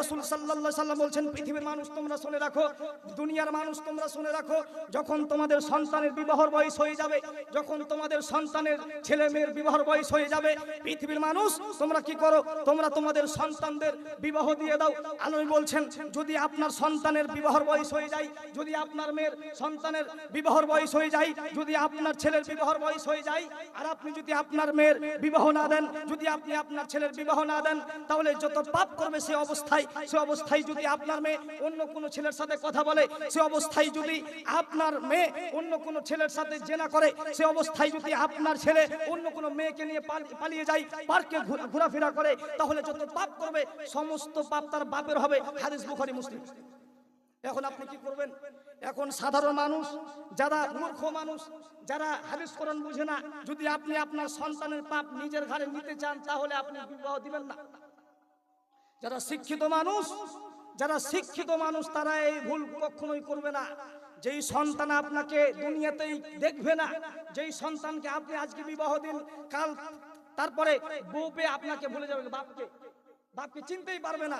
রাসূল সাল্লাল্লাহু সাল্লাম বলছেন, পৃথিবীর মানুষ তোমরা শুনে রাখো, দুনিয়ার মানুষ তোমরা শুনে রাখো, যখন তোমাদের সন্তানের বিবাহর বয়স হয়ে যাবে, যখন তোমাদের সন্তানের ছেলে মেয়ের বিবাহর বয়স হয়ে যাবে, পৃথিবীর মানুষ, তোমরা কি করো? তোমরা তোমাদের সন্তানদের বিবাহ দিয়ে দাও। আলোই বলছেন, যদি আপনার সন্তানের বিবাহর বয়স হয়ে যায়, যদি আপনার মেয়ের সন্তানের বিবাহর বয়স হয়ে যায়, যদি আপনার ছেলের বিবাহর বয়স হয়ে যায়, আর আপনি যদি আপনার মেয়ের বিবাহ না দেন, যদি আপনি আপনার ছেলের বিবাহ না দেন, তাহলে যত পাপ করবে সে অবস্থায় সে অবস্থায় যদি আপনার মেয়ে অন্য কোনো ছেলের সাথে কথা বলে, সে অবস্থায় যদি আপনার মেয়ে অন্য কোনো ছেলের সাথে জেনা করে, সে অবস্থায় যদি আপনার ছেলে অন্য কোনো মেয়েকে নিয়ে পালিয়ে যায়, পার্কে ঘোরাফেরা করে, তাহলে যত পাপ করবে, সমস্ত পাপ তার বাপের হবে। হাদিস বুখারী, মুসলিম। এখন আপনি কি করবেন? এখন সাধারণ মানুষ, যারা মূর্খ মানুষ, যারা হাদিস কোরআন বুঝে না, যদি আপনি আপনার সন্তানের পাপ নিজের ঘাড়ে নিতে চান, তাহলে আপনি বিবাহ দিবেন না। যারা শিক্ষিত মানুষ, যারা শিক্ষিত মানুষ, তারা এই ভুল কখনোই করবে না। যেই সন্তান আপনাকে দুনিয়াতেই দেখবে না, যেই সন্তানকে আপনি আজকে বিবাহ দিন, কাল তারপরে বউ পেয়ে আপনাকে ভুলে যাবেন, বাপকে। বাপকে চিনতেই পারবে না।